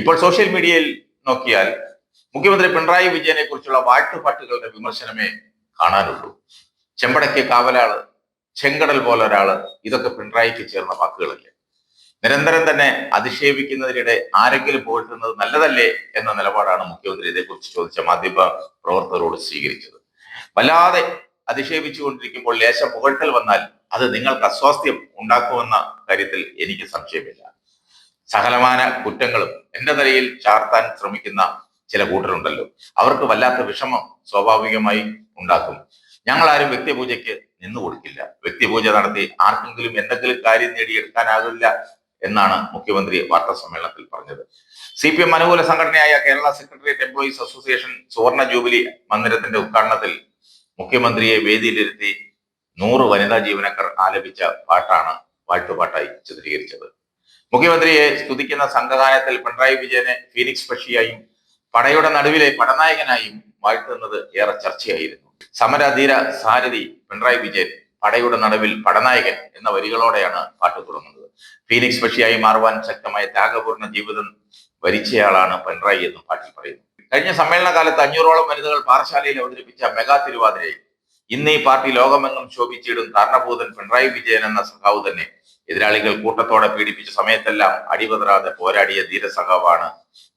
ഇപ്പോൾ സോഷ്യൽ മീഡിയയിൽ നോക്കിയാൽ മുഖ്യമന്ത്രി പിണറായി വിജയനെ കുറിച്ചുള്ള വാഴ്ത്തുപാട്ടുകളുടെ വിമർശനമേ കാണാനുള്ളൂ. ചെമ്പടയ്ക്ക് കാവലാൾ ചെങ്കടൽ പോലെ ഒരാൾ ഇതൊക്കെ പിണറായിക്ക് ചേർന്ന വാക്കുകളല്ലേ? നിരന്തരം തന്നെ അധിക്ഷേപിക്കുന്നതിനിടെ ആരെങ്കിലും പോയിട്ടുന്നത് നല്ലതല്ലേ എന്ന നിലപാടാണ് മുഖ്യമന്ത്രി ഇതേക്കുറിച്ച് ചോദിച്ച മാധ്യമ പ്രവർത്തകരോട് സ്വീകരിച്ചത്. വല്ലാതെ അധിക്ഷേപിച്ചുകൊണ്ടിരിക്കുമ്പോൾ ലേശം പുകഴ്ത്തൽ വന്നാൽ അത് നിങ്ങൾക്ക് അസ്വാസ്ഥ്യം ഉണ്ടാക്കുമെന്ന കാര്യത്തിൽ എനിക്ക് സംശയമില്ല. സകലമാന കുറ്റങ്ങളും എന്റെ നിലയിൽ ചാർത്താൻ ശ്രമിക്കുന്ന ചില കൂട്ടരുണ്ടല്ലോ. അവർക്ക് വല്ലാത്ത വിഷമം സ്വാഭാവികമായി ഉണ്ടാക്കും. ഞങ്ങൾ ആരും വ്യക്തിപൂജയ്ക്ക് നിന്നു കൊടുക്കില്ല. വ്യക്തിപൂജ നടത്തി ആർക്കെങ്കിലും എന്തെങ്കിലും കാര്യം നേടിയെടുക്കാനാകില്ല എന്നാണ് മുഖ്യമന്ത്രി വാർത്താ സമ്മേളനത്തിൽ പറഞ്ഞത്. സി പി എം അനുകൂല സംഘടനയായ കേരള സെക്രട്ടേറിയറ്റ് എംപ്ലോയീസ് അസോസിയേഷൻ സുവർണ ജൂബിലി മന്ദിരത്തിന്റെ ഉദ്ഘാടനത്തിൽ മുഖ്യമന്ത്രിയെ വേദിയിലിരുത്തി നൂറ് വനിതാ ജീവനക്കാർ ആലപിച്ച പാട്ടാണ് വാഴ്ത്തുപാട്ടായി ചിത്രീകരിച്ചത്. മുഖ്യമന്ത്രിയെ സ്തുതിക്കുന്ന സംഘഗാനത്തിൽ പിണറായി വിജയനെ ഫീനിക്സ് പക്ഷിയായും പടയുടെ നടുവിലെ പടനായകനായും വാഴ്ത്തുന്നത് ഏറെ ചർച്ചയായിരുന്നു. സമരധീര സാരഥി പിണറായി വിജയൻ പടയുടെ നടുവിൽ പടനായകൻ എന്ന വരികളോടെയാണ് പാട്ട് തുടങ്ങുന്നത്. ഫീനിക്സ് പക്ഷിയായി മാറുവാൻ ശക്തമായ ത്യാഗപൂർണ ജീവിതം വരിച്ചയാളാണ് പിണറായി എന്നും പാട്ടിൽ പറയുന്നു. കഴിഞ്ഞ സമ്മേളന കാലത്ത് അഞ്ഞൂറോളം വനിതകൾ പാറശാലയിൽ അവതരിപ്പിച്ച മെഗാ തിരുവാതിരയിൽ ഇന്ന് ഈ പാർട്ടി ലോകമെങ്ങും ശോഭിച്ചിടും തർണഭൂതൻ പിണറായി വിജയൻ എന്ന സഖാവ് തന്നെ. എതിരാളികൾ കൂട്ടത്തോടെ പീഡിപ്പിച്ച സമയത്തെല്ലാം അടിപതറാതെ പോരാടിയ ധീരസഖാവാണ്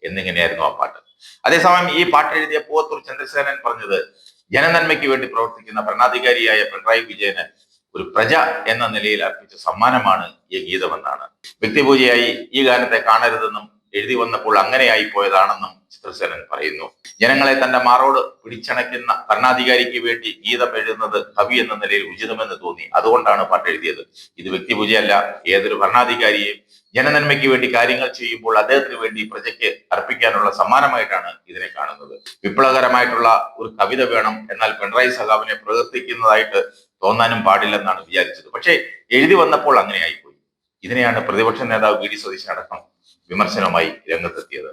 എന്നിങ്ങനെയായിരുന്നു ആ പാട്ട്. അതേസമയം ഈ പാട്ട് എഴുതിയ പൂവത്തൂർ ചന്ദ്രസേനൻ പറഞ്ഞത് ജനനന്മയ്ക്ക് വേണ്ടി പ്രവർത്തിക്കുന്ന ഭരണാധികാരിയായ പിണറായി വിജയന് ഒരു പ്രജ എന്ന നിലയിൽ അർപ്പിച്ച സമ്മാനമാണ് ഈ ഗീതമെന്നാണ്. വ്യക്തിപൂജയായി ഈ ഗാനത്തെ കാണരുതെന്നും എഴുതി വന്നപ്പോൾ അങ്ങനെയായി പോയതാണെന്നും ചിത്രസേനൻ പറയുന്നു. ജനങ്ങളെ തന്റെ മാറോട് പിടിച്ചണയ്ക്കുന്ന ഭരണാധികാരിക്ക് വേണ്ടി ഗീതം എഴുതുന്നത് കവി എന്ന നിലയിൽ ഉചിതമെന്ന് തോന്നി. അതുകൊണ്ടാണ് പാട്ട് എഴുതിയത്. ഇത് വ്യക്തിപൂജയല്ല ഏതൊരു ഭരണാധികാരിയെയും ജനനന്മയ്ക്ക് വേണ്ടി കാര്യങ്ങൾ ചെയ്യുമ്പോൾ അദ്ദേഹത്തിന് വേണ്ടി പ്രജയ്ക്ക് അർപ്പിക്കാനുള്ള സമ്മാനമായിട്ടാണ് ഇതിനെ കാണുന്നത്. വിപ്ലവകരമായിട്ടുള്ള ഒരു കവിത വേണം എന്നാൽ പിണറായി സഖാവിനെ പ്രവർത്തിക്കുന്നതായിട്ട് തോന്നാനും പാടില്ലെന്നാണ് വിചാരിച്ചത്. പക്ഷേ എഴുതി വന്നപ്പോൾ അങ്ങനെ ആയിപ്പോയി. ഇതിനെയാണ് പ്രതിപക്ഷ നേതാവ് വി ഡി സതീശൻ അടക്കം വിമർശനവുമായി രംഗത്തെത്തിയത്.